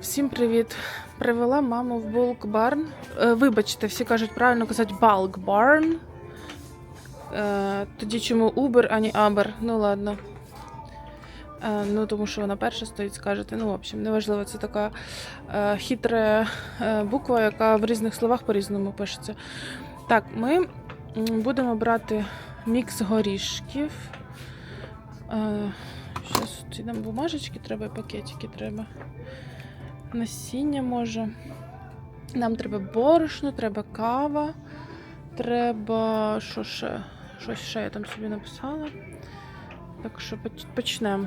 Всім привіт! Привела маму в Barn. Е, вибачте, всі кажуть правильно казати Barn. Е, тоді чому Uber, а не Uber? Ну ладно. Е, ну, тому що вона перша стоїть, скажете. Ну, в общем, неважливо, це така хитра буква, яка в різних словах по-різному пишеться. Так, ми будемо брати мікс горішків. Зараз ці нам бумажечки треба, і пакетики треба. Насіння може. Нам треба борошно, треба кава, треба. Що ще? Щось ще я там собі написала. Так що почнемо.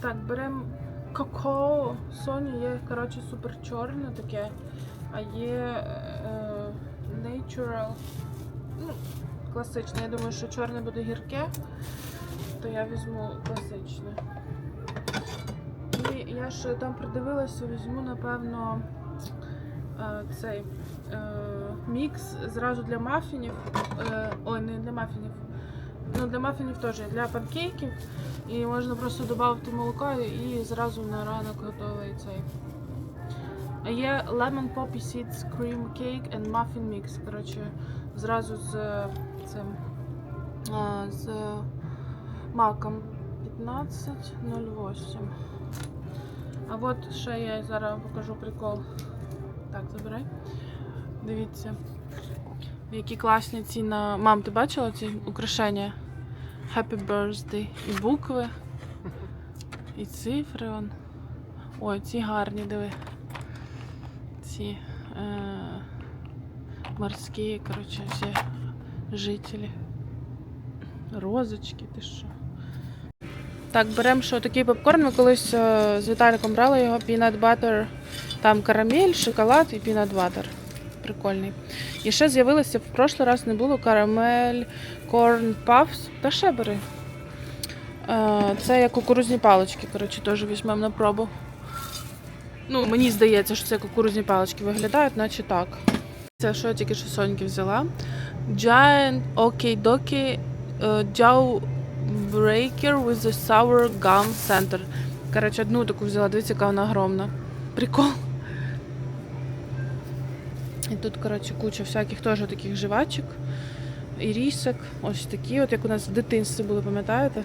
Так, беремо какао. Соні є, коротше, супер чорне таке, а є е, natural. Ну, класичне. Я думаю, що чорне буде гірке, то я візьму класичне. І я ще там придивилася, візьму, напевно, е, цей е, мікс зразу для мафінів. Е, ой, не для мафінів. Ну, для мафінів теж, для панкейків. І можна просто додати молока і зразу на ранок готовий цей. Є Lemon Poppy Seeds Cream Cake and Muffin Mix. Коротше, зразу з цим з маком 15.08. А от ще я зараз покажу прикол. Так, забирай. Дивіться. Які класні ці на. Мам, ти бачила ці украшення? Happy birthday. І букви. І цифри. Он. Ой, ці гарні, диви. Ці е, морські, коротше, всі жителі. Розочки, ти що. Так, беремо що такий попкорн. Ми колись з Віталіком брали його peanut butter. Там карамель, шоколад і peanut butter. Прикольний. І ще з'явилося в прошлий раз не було карамель, corn puffs. Та ще бери. Е, Це як кукурузні палички, коротше, теж візьмемо на пробу. Ну, мені здається, що це кукурузні палички виглядають, наче так. Це що я тільки що Соньки взяла. Giant OK Doki Jaw Breaker with the Sour Gum Center. Коротше, одну таку взяла, дивіться, яка вона огромна. Прикол. І тут, коротше, куча всяких теж таких жвачок. І рісок. Ось такі, от як у нас в дитинстві були, пам'ятаєте?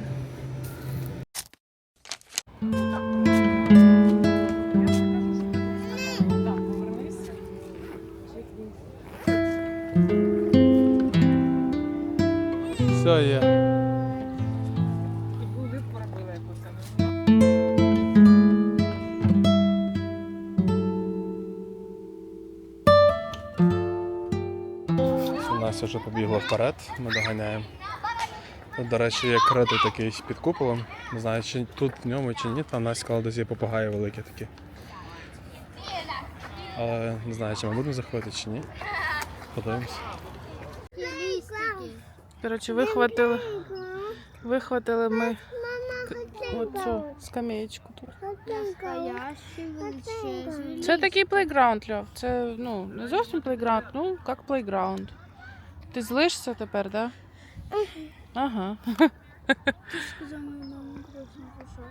Настя вже побігла вперед, ми доганяємо. Тут, до речі, є критий такий під куполом. Не знаю, чи тут в ньому чи ні, там Настя сказала, десь є попугаї великі такі. Але не знаю, чи ми будемо заходити чи ні. Подивимось. Коротше, вихватили, вихватили ми оцю скамеєчку тут. Це такий плейграунд, Льов. Це ну, не зовсім плейграунд, ну, як плейграунд. Ти злишся тепер, так? Да? Ага. Сказав мою маму красну.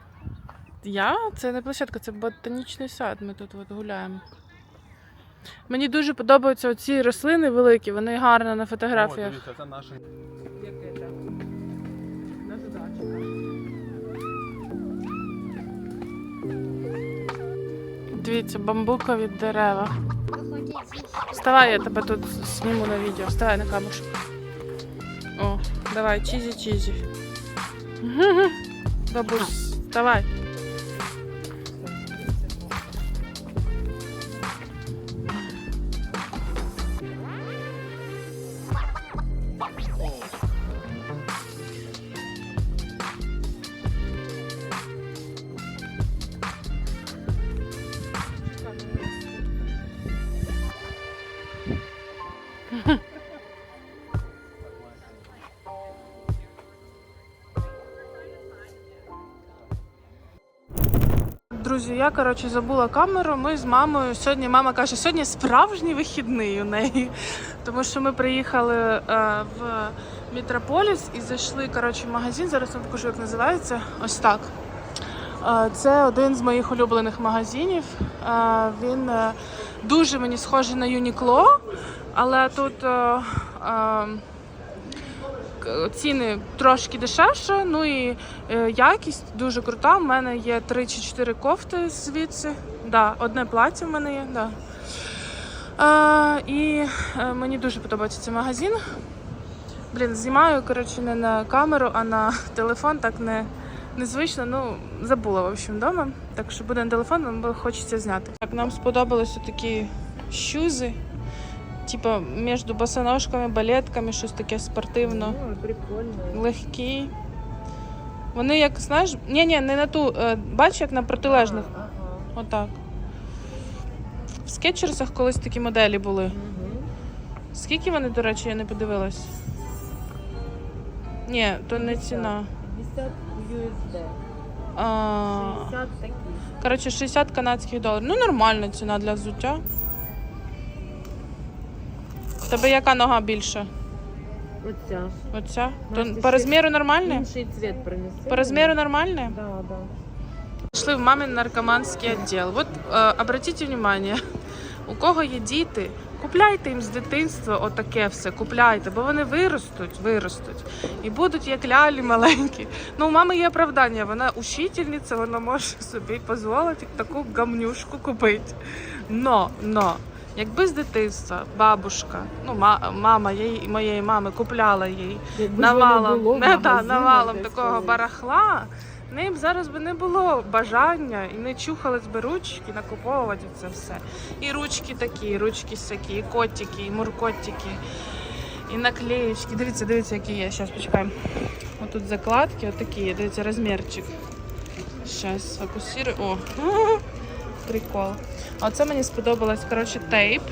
Я? Це не площадка, це ботанічний сад. Ми тут от гуляємо. Мені дуже подобаються оці рослини великі, вони гарно на фотографіях. це наше. Дивіться, бамбукові дерева. Вставай, я тебе тут зніму на відео. Вставай на камеру. О, давай, чізі чізі. Бабусь, вставай. Друзі, я коротше забула камеру. Ми з мамою сьогодні. Мама каже, сьогодні справжній вихідний у неї, тому що ми приїхали е, в Мітрополіс і зайшли коротше, в магазин. Зараз вам покажу, як називається. Ось так. Е, це один з моїх улюблених магазинів. Е, він е, дуже мені схожий на Юнікло але тут. е, е, ціни трошки дешевше, ну і е, якість дуже крута. У мене є 3 чи 4 кофти звідси. Да, одне плаття в мене є, да. Е, і е, мені дуже подобається цей магазин. Блін, знімаю, коротше, не на камеру, а на телефон, так не, незвично. Ну, забула, в общем, вдома. Так що буде на телефон, бо хочеться зняти. Так, нам сподобалися такі щузи. Типа між босоножками, балетками, щось таке спортивно. Ну, прикольно. Легкі. Вони як, знаєш, ні, ні, не на ту. е, Бачиш, як на протилежних. Ага. Отак. В скетчерсах колись такі моделі були. Мгм. Скільки вони, до речі, я не подивилась. Ні, то не ціна. 50 USD. А, 60 такі. коротше, 60 канадських доларів. Ну, нормальна ціна для взуття. Тебе яка нога більша? Оця. Оця? Настя, То ще- по розміру нормальне? Інший цвет принеси. По розміру нормальне? Да, да. Пішли в мамин наркоманський відділ. От е, обратіть внимание, у кого є діти, купляйте їм з дитинства отаке все, купляйте, бо вони виростуть, виростуть і будуть як лялі маленькі. Ну, у мами є оправдання, вона учительниця, вона може собі дозволити таку гамнюшку купити. Но, но, якби з дитинства бабушка, ну мама її, моєї мами купляла їй Якби навалом, було не, магазинах навалом такого барахла, в неї б зараз би не було бажання і не чухались би ручки накуповувати це все. І ручки такі, і ручки сякі, і котики, і муркотики, і наклеєчки. Дивіться, дивіться, які є. Зараз почекаємо. Отут закладки, отакі, дивіться, розмірчик. Зараз фокусирую. О, прикол. А оце мені сподобалось, коротше, тейп.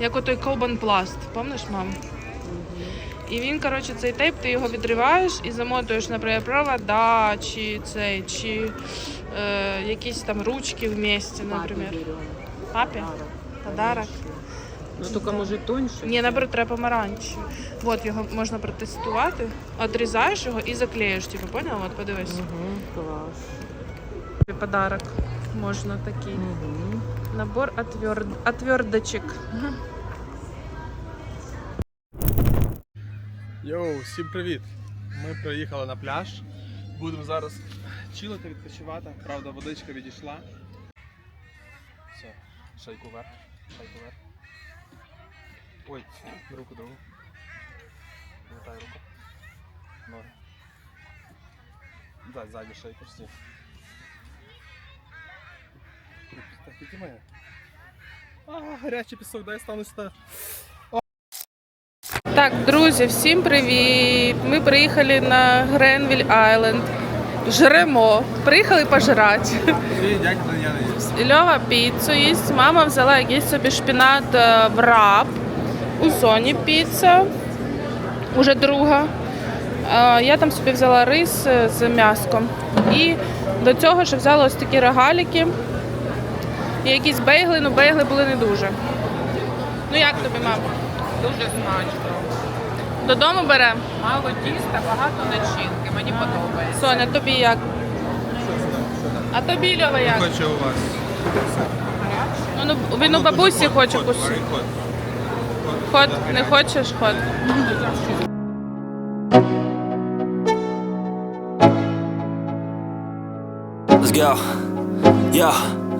Як отой Колбан Пласт. Пам'ятаєш, мам? І він, коротше, цей тейп, ти його відриваєш і замотуєш, наприклад, провода, чи цей, чи е, якісь там ручки вместе, наприклад. Папі Подарок. Ну, тільки може тоньше. Ні, наоборот, треба помаранчевий. От його можна протестувати. Отрізаєш його і заклеїш. Типу, поняла? От подивись. Угу, клас. Подарок можна такий. Угу. Набор отвер... отверточек. Йоу, всім привіт! Ми приїхали на пляж. Будемо зараз чилити, відпочивати. Правда, водичка відійшла. Все, шайку вверх, шайку вверх. Ой, руку другу. Витай руку. Ноги. Дай ззаді шейку всі. Так. А, гарячий пісок, дай я стану сюди. Так, друзі, всім привіт! Ми приїхали на Гренвіль Айленд. Жремо. Приїхали пожрати. Льова піцу їсть. Мама взяла якийсь собі шпінат е, в раб. У зоні піца. Уже друга. Е, Я там собі взяла рис е, з м'яском. І до цього ще взяла ось такі рогаліки. І якісь бейгли, ну бейгли були не дуже. Ну як тобі, мама? Дуже смачно. Додому беремо? Мало тіста, багато начинки. Мені подобається. Соня, тобі як? А тобі Льова як? Хочу у вас. Ну, ну, він у бабусі хоче кусити. Ход, не хочеш, ход. Let's go. Yo.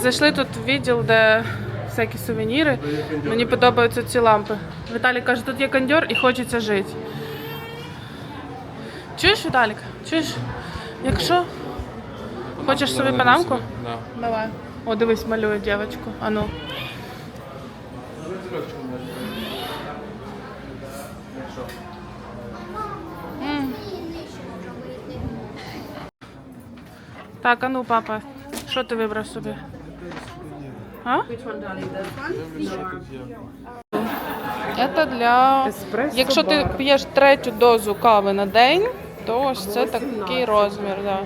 зайшли тут в відділ, де всякі сувеніри. Мені подобаються ці лампи. Віталік каже, тут є кондьор і хочеться жити. Чуєш, Віталік? Чуєш? Якщо хочеш собі панамку? Да. Давай. О, дивись, малює дівчинку. А ну. Так, а ну, папа, що ти вибрав собі? А? Це для. Якщо ти п'єш третю дозу кави на день, то ось це такий розмір. Да.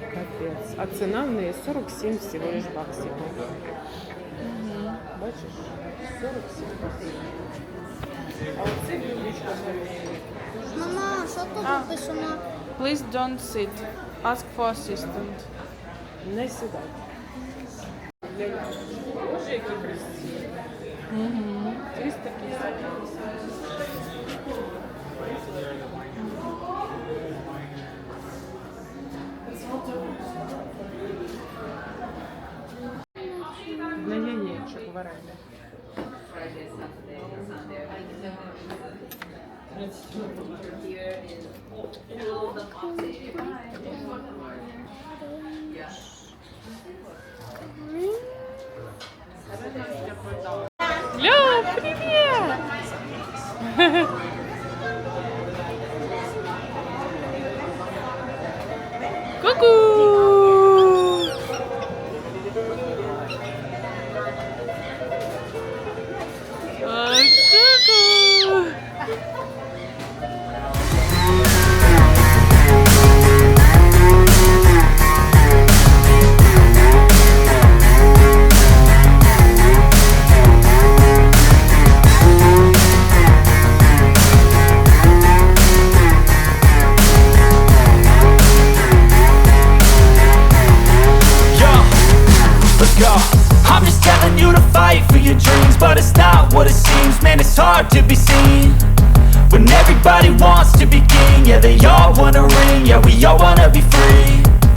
Капець. А ціна в неї 47 всього лиш баксів. Бачиш? 47 баксів. А оце ключка Мама, що тут написано? Please don't sit. Ask for assistant. Не сідай. Боже, які красиві. 350. Для яєчок варення. Лё, привет! Ку-ку! to be seen